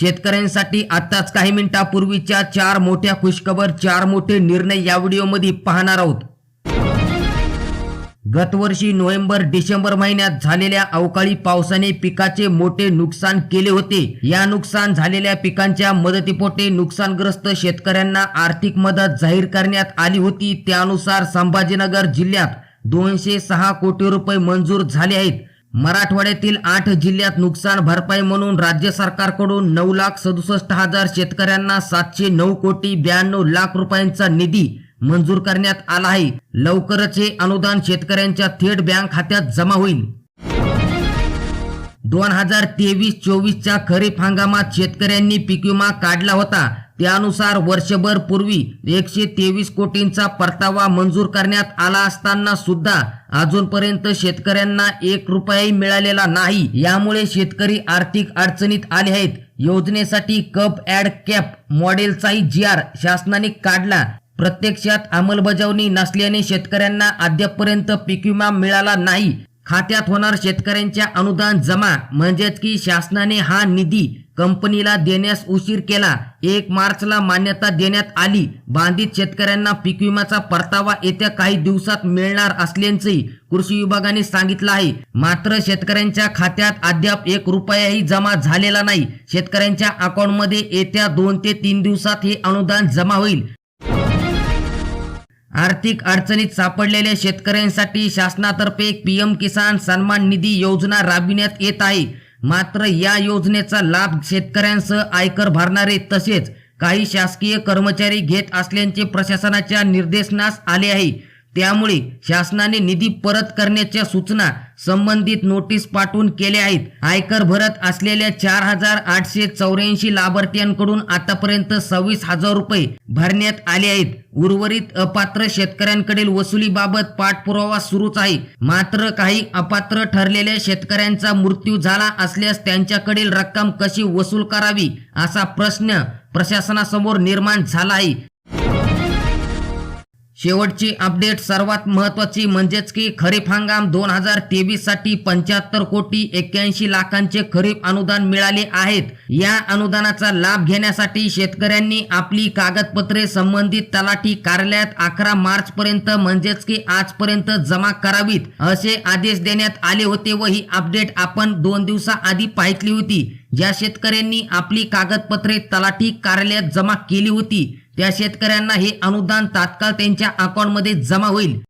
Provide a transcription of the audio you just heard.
शेतकऱ्यांसाठी आताच काही मिनिटापूर्वीच्या चार मोठ्या खुशखबर चार मोठे निर्णय या व्हिडिओमध्ये पाहणार आहोत. गतवर्षी नोव्हेंबर डिसेंबर महिन्यात झालेल्या अवकाळी पावसाने पिकाचे मोठे नुकसान केले होते. या नुकसान झालेल्या पिकांच्या मदतीपोटे नुकसानग्रस्त शेतकऱ्यांना आर्थिक मदत जाहीर करण्यात आली होती. त्यानुसार संभाजीनगर जिल्ह्यात दोनशे सहा कोटी रुपये मंजूर झाले आहेत. मराठवाड्यातील आठ जिल्ह्यात नुकसान भरपाई म्हणून राज्य सरकारकडून नऊ लाख सदुसष्ट हजार शेतकऱ्यांना सातशे नऊ कोटी ब्याण्णव लाख रुपयांचा निधी मंजूर करण्यात आला आहे. लवकरच हे अनुदान शेतकऱ्यांच्या थेट बँक खात्यात जमा होईल. दोन हजार तेवीस चोवीसच्या खरीप हंगामात शेतकऱ्यांनी पीक विमा काढला होता. त्यानुसार वर्षभर पूर्वी एकशे तेवीस कोटींचा परतावा मंजूर करण्यात आला असताना सुद्धा अजूनपर्यंत शेतकऱ्यांना एक रुपयाही मिळालेला नाही. यामुळे शेतकरी आर्थिक अडचणीत आले आहेत. योजनेसाठी कप ऍड कॅप मॉडेलचाही जी आर शासनाने काढला. प्रत्यक्षात अंमलबजावणी नसल्याने शेतकऱ्यांना अद्यापपर्यंत पीक विमा मिळाला नाही. खात्यात होणार शेतकऱ्यांच्या अनुदान जमा. म्हणजेच की शासनाने हा निधी कंपनीला देण्यास उशीर केला. एक मार्चला मान्यता देण्यात आली. बांधित शेतकऱ्यांना पीक विम्याचा परतावा येत्या काही दिवसात मिळणार असल्याचंही कृषी विभागाने सांगितलं आहे. मात्र शेतकऱ्यांच्या खात्यात अद्याप एक रुपयाही जमा झालेला नाही. शेतकऱ्यांच्या अकाउंटमध्ये येत्या दोन ते तीन दिवसात हे अनुदान जमा होईल. आर्थिक अडचणीत सापडलेल्या शेतकऱ्यांसाठी शासनातर्फे पीएम किसान सन्मान निधी योजना राबविण्यात येत आहे. मात्र या योजनेचा लाभ शेतकऱ्यांसह आयकर भरणारे तसेच काही शासकीय कर्मचारी घेत असल्याचे प्रशासनाच्या निर्देशनास आले आहे. त्यामुळे शासनाने निधी परत करण्याच्या सूचना संबंधित नोटीस पाठवून केल्या आहेत. आयकर भरत असलेल्या चार हजार आठशे चौऱ्याऐंशी लाभार्थ्यांकडून आतापर्यंत सव्वीस हजार रुपये भरण्यात आले आहेत. उर्वरित अपात्र शेतकऱ्यांकडील वसुलीबाबत पाठपुरावा सुरूच आहे. मात्र काही अपात्र ठरलेल्या शेतकऱ्यांचा मृत्यू झाला असल्यास त्यांच्याकडील रक्कम कशी वसूल करावी असा प्रश्न प्रशासनासमोर निर्माण झाला आहे. शेवटची अपडेट सर्वात महत्वाची म्हणजेच की खरीप हंगाम दोन हजार तेवीससाठी पंच्याहत्तर कोटी एक्क्याऐंशी लाखांचे खरीप अनुदान मिळाले आहेत. या अनुदानाचा लाभ घेण्यासाठी शेतकऱ्यांनी आपली कागदपत्रे संबंधित तलाठी कार्यालयात अकरा मार्च पर्यंत म्हणजेच की आजपर्यंत जमा करावीत असे आदेश देण्यात आले होते व ही अपडेट आपण दोन दिवसाआधी पाहितली होती. ज्या शेतकऱ्यांनी आपली कागदपत्रे तलाठी कार्यालयात जमा केली होती त्या शेतकऱ्यांना हे अनुदान तात्काळ त्यांच्या अकाउंटमध्ये जमा होईल.